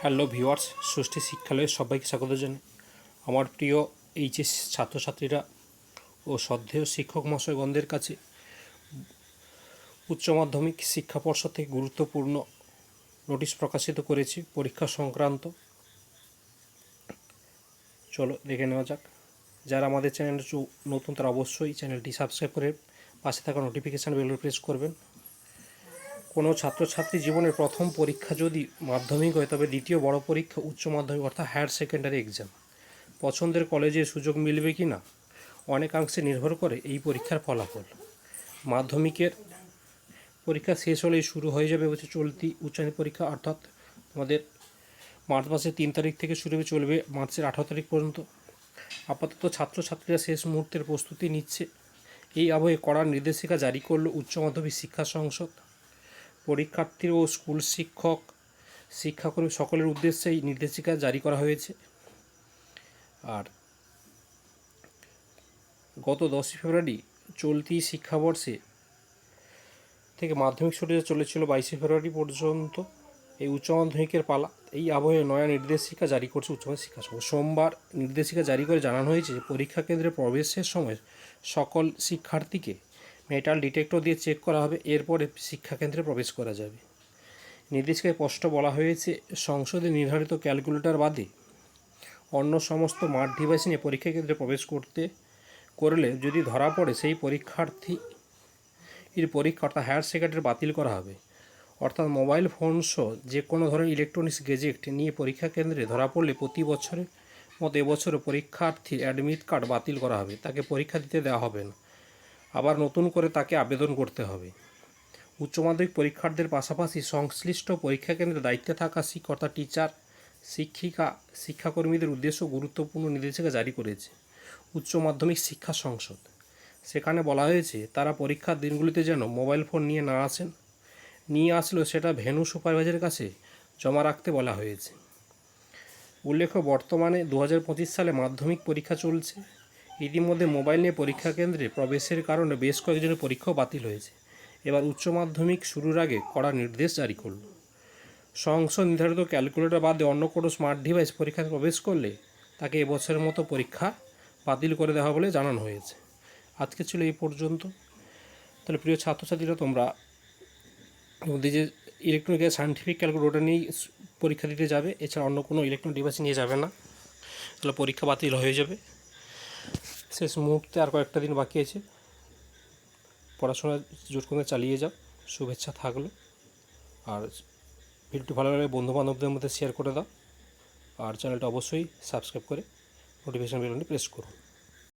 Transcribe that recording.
Hello viewers ষষ্ঠী শিক্ষালয়ে সবাইকে স্বাগত জানাই। আমার প্রিয় এইচএস ছাত্রছাত্রীরা ও শ্রদ্ধেয় শিক্ষক মহাশয়গণদের কাছে উচ্চ মাধ্যমিক শিক্ষা পর্ষদ থেকে গুরুত্বপূর্ণ নোটিশ প্রকাশিত করেছে, পরীক্ষা সংক্রান্ত। চলো দেখে নেওয়া যাক। যারা আমাদের চ্যানেল নতুন, তারা অবশ্যই চ্যানেলটি সাবস্ক্রাইব করে পাশে থাকা নোটিফিকেশান বেল প্রেস করবেন। কোনো ছাত্রছাত্রী জীবনের প্রথম পরীক্ষা যদি মাধ্যমিক হয়, তবে দ্বিতীয় বড় পরীক্ষা উচ্চ মাধ্যমিক অর্থাৎ হায়ার সেকেন্ডারি এক্সাম পছন্দের কলেজে সুযোগ মিলবে কি না? অনেকাংশে নির্ভর করে এই পরীক্ষার ফলাফল। মাধ্যমিকের পরীক্ষা শেষ হলেই শুরু হয়ে যাবে হচ্ছে চলতি উচ্চারণ পরীক্ষা, অর্থাৎ আমাদের মার্চ মাসের তিন তারিখ থেকে শুরু হয়ে চলবে মার্চের আঠারো তারিখ পর্যন্ত। আপাতত ছাত্রছাত্রীরা শেষ মুহূর্তের প্রস্তুতি নিচ্ছে। এই আবহে কড়া নির্দেশিকা জারি করল উচ্চ মাধ্যমিক শিক্ষা সংসদ। পরীক্ষার্থী ও স্কুল শিক্ষক শিক্ষাকর্মী সকলের উদ্দেশ্যে এই নির্দেশিকা জারি করা হয়েছে। আর গত দশই ফেব্রুয়ারি চলতি শিক্ষাবর্ষে থেকে মাধ্যমিক ছুটি চলেছিল বাইশে ফেব্রুয়ারি পর্যন্ত এই উচ্চ মাধ্যমিকের পালা। এই আবহে নয়া নির্দেশিকা জারি করছে উচ্চ মাধ্যমিক শিক্ষা সোমবার নির্দেশিকা জারি করে জানানো হয়েছে যে পরীক্ষা কেন্দ্রে প্রবেশের সময় সকল শিক্ষার্থীকে মেটাল ডিটেক্টর দিয়ে চেক করা হবে, এরপরে শিক্ষাকেন্দ্রে প্রবেশ করা যাবে। নির্দেশিকায় স্পষ্ট বলা হয়েছে সংসদে নির্ধারিত ক্যালকুলেটর বাদে অন্য সমস্ত মাঠ ডিভাইস নিয়ে পরীক্ষা কেন্দ্রে প্রবেশ করতে করলে যদি ধরা পড়ে, সেই পরীক্ষার্থী এর পরীক্ষা অর্থাৎ হায়ার সেকেন্ডারি বাতিল করা হবে। অর্থাৎ মোবাইল ফোন সহ যে কোনো ধরনের ইলেকট্রনিক্স গেজেট নিয়ে পরীক্ষা কেন্দ্রে ধরা পড়লে প্রতি বছরের মতো এবছরও পরীক্ষার্থীর অ্যাডমিট কার্ড বাতিল করা হবে। তাকে পরীক্ষা দিতে দেওয়া হবে না। আবার নতুন করে তাকে আবেদন করতে হবে। উচ্চ মাধ্যমিক পরীক্ষার্থীদের পাশাপাশি সংশ্লিষ্ট পরীক্ষা কেন্দ্রে দায়িত্বে থাকা শিক্ষক অর্থাৎ টিচার, শিক্ষিকা, শিক্ষাকর্মীদের উদ্দেশ্য গুরুত্বপূর্ণ নির্দেশিকা জারি করেছে উচ্চ মাধ্যমিক শিক্ষা সংসদ। সেখানে বলা হয়েছে, তারা পরীক্ষার দিনগুলিতে যেন মোবাইল ফোন নিয়ে না আসেন। নিয়ে আসলেও সেটা ভেনু সুপারভাইজারের কাছে জমা রাখতে বলা হয়েছে। উল্লেখ্য, বর্তমানে দু হাজার পঁচিশ সালে মাধ্যমিক পরীক্ষা চলছে। ইতিমধ্যে মোবাইল নিয়ে পরীক্ষা কেন্দ্রে প্রবেশের কারণে বেশ কয়েকজনের পরীক্ষাও বাতিল হয়েছে। এবার উচ্চ মাধ্যমিক শুরুর আগে কড়া নির্দেশ জারি করল। সংসদ নির্ধারিত ক্যালকুলেটর বাদে অন্য কোনো স্মার্ট ডিভাইস পরীক্ষায় প্রবেশ করলে তাকে এবছরের মতো পরীক্ষা বাতিল করে দেওয়া বলে জানানো হয়েছে। আজকে ছিল এই পর্যন্ত। তাহলে প্রিয় ছাত্রছাত্রীরা, তোমরা তোমাদের যে ইলেকট্রনিক সায়েন্টিফিক ক্যালকুলেটর নিয়েই পরীক্ষা দিতে যাবে, এছাড়া অন্য কোনো ইলেকট্রনিক ডিভাইস নিয়ে যাবে না, তাহলে পরীক্ষা বাতিল হয়ে যাবে। শেষ মুহূর্তে আর কয়েকটা দিন বাকি আছে। পড়াশোনা জোর করে চালিয়ে যাও। শুভেচ্ছা থাকল। আর ভিডিওটি ভালো লাগলে বন্ধুবান্ধবদের মধ্যে শেয়ার করে দাও। আর চ্যানেলটা অবশ্যই সাবস্ক্রাইব করে নোটিফিকেশান বেলটি প্রেস করুন